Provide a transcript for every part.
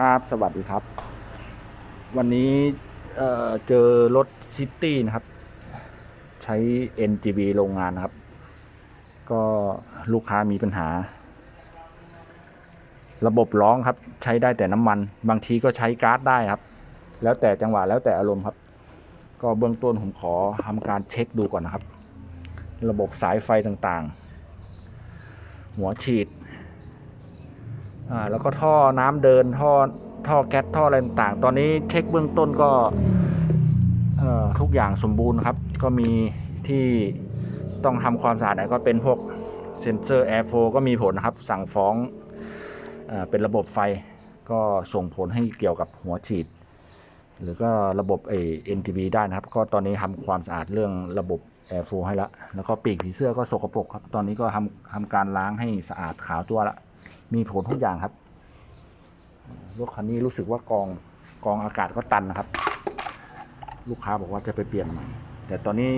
ครับ สวัสดีครับ วันนี้เเจอรถซิตี้นะครับ ใช้ NGB โรงงานนะครับ ก็ลูกค้ามีปัญหา ระบบร้องครับ ใช้ได้แต่น้ำมัน บางทีก็ใช้ก๊าซได้ครับ แล้วแต่จังหวะแล้วแต่อารมณ์ครับ ก็เบื้องต้นผมขอทำการเช็คดูก่อนนะครับ ระบบสายไฟต่างๆ หัวฉีด อ่าแล้วก็ท่อน้ำเดินท่อท่อแก๊สท่ออะไรต่างๆ ตอนนี้เช็คเบื้องต้นก็ทุกอย่างสมบูรณ์ครับ ก็มีที่ต้องทำความสะอาดก็เป็นพวกเซนเซอร์แอร์โฟก็มีผลนะครับ สั่งฟ้องอเป็นระบบไฟก็ส่งผลให้เกี่ยวกับหัวฉีด หรือก็ระบบเอ NTV ได้นะครับ ก็ตอนนี้ทำความสะอาดเรื่องระบบแอร์โฟให้ละ แล้วก็ปีกผีเสื้อก็สกปรกครับ ตอนนี้ก็ทำทำการล้างให้สะอาดขาวตัวละ มีผลทุกอย่างครับ รถคันนี้รู้สึกว่ากองกองอากาศก็ตันนะครับ ลูกค้าบอกว่าจะไปเปลี่ยนใหม่แต่ตอนนี้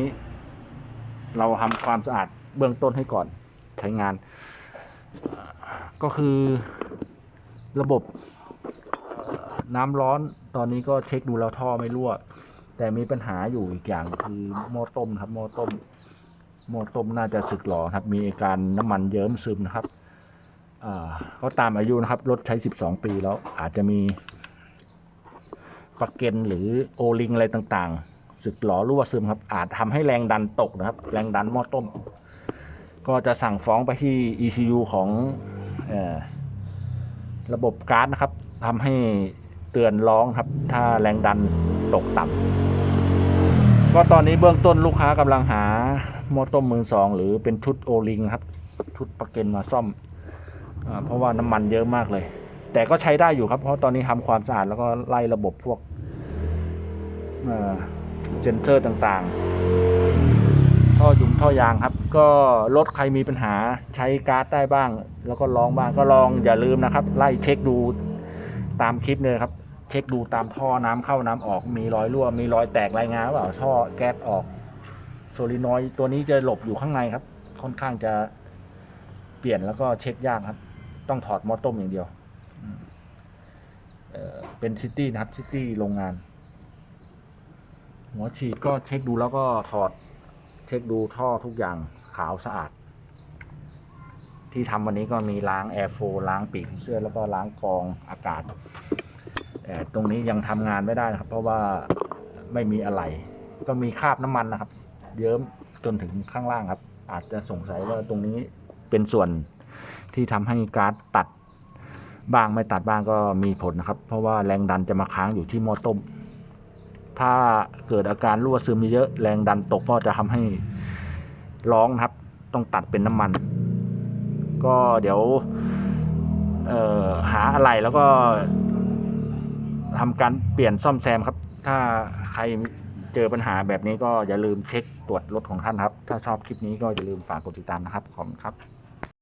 เราทำความสะอาดเบื้องต้นให้ก่อนใช้งาน ก็คือระบบ น้ำร้อนตอนนี้ก็เช็คดูแล้วท่อไม่รั่ว แต่มีปัญหาอยู่อีกอย่างคือหม้อต้มครับหม้อต้มหม้อต้มน่าจะสึกหรอครับ มีอาการน้ำมันเยิ้มซึมนะครับก็ตามอายุนะครับ รถใช้ 12 ปีแล้วอาจจะมีปลักเกนหรือโอลิงอะไรต่างๆ สึกหลอรั่วซึมครับ อาจทำให้แรงดันตกนะครับ แรงดันหม้อต้ม ก็จะสั่งฟ้องไปที่ ECU ของอระบบการ์ดนะครับทำให้ ตือนร้องครับ ถ้าแรงดันตกต่ำก็ตอนนี้เบื้องต้นลูกค้ากำลังหาหม้อต้มมือสองหรือเป็นชุดโอลิงครับ ชุดปลักเกนมาซ่อมอเพราะว่าน้ำมันเยอะมากเลย แต่ก็ใช้ได้อยู่ครับ เพราะตอนนี้ทำความสะอาดแล้วก็ไล่ระบบพวกเซนเซอร์ต่างๆ ท่อยุงท่อยางครับ ก็รถใครมีปัญหาใช้ก๊าซได้บ้าง แล้วก็ลองบ้างก็ลองอย่าลืมนะครับ ไล่เช็คดูตามคลิปเลยครับ ช็คดูตามท่อน้ำเข้าน้ำออก มีรอยรั่ว มีรอยแตกรายงานหรือเปล่าท่อแก๊สออกโซลินอยตัวนี้จะหลบอยู่ข้างในครับ ค่อนข้างจะเปลี่ยนแล้วก็เช็คยากครับ ต้องถอดมอต้มอย่างเดียวเอ่อเป็นซิตี้นะครับซิตี้โรงงาน หัวฉีดก็เช็คดูแล้วก็ถอด เช็คดูท่อทุกอย่างขาวสะอาด ที่ทำวันนี้ก็มีล้างแอร์โฟล้างปีกเสื้อแล้วก็ล้างกองอากาศ แต่ตรงนี้ยังทำงานไม่ได้นะครับ เพราะว่าไม่มีอะไร ก็มีคราบน้ำมันนะครับ เยิ้มจนถึงข้างล่างครับ อาจจะสงสัยว่าตรงนี้เป็นส่วนที่ทำให้ก๊าซตัดบ้างไม่ตัดบ้างก็มีผลนะครับ เพราะว่าแรงดันจะมาค้างอยู่ที่หม้อต้ม ถ้าเกิดอาการรั่วซึมเยอะแรงดันตกก็จะทำให้ร้องครับ ต้องตัดเป็นน้ำมัน ก็เดี๋ยวหาอะไรแล้วก็ ทำการเปลี่ยนซ่อมแซมครับ ถ้าใครเจอปัญหาแบบนี้ก็อย่าลืมเช็คตรวจรถของท่านครับ ถ้าชอบคลิปนี้ก็อย่าลืมฝากกดติดตามนะครับขอบคุณครับ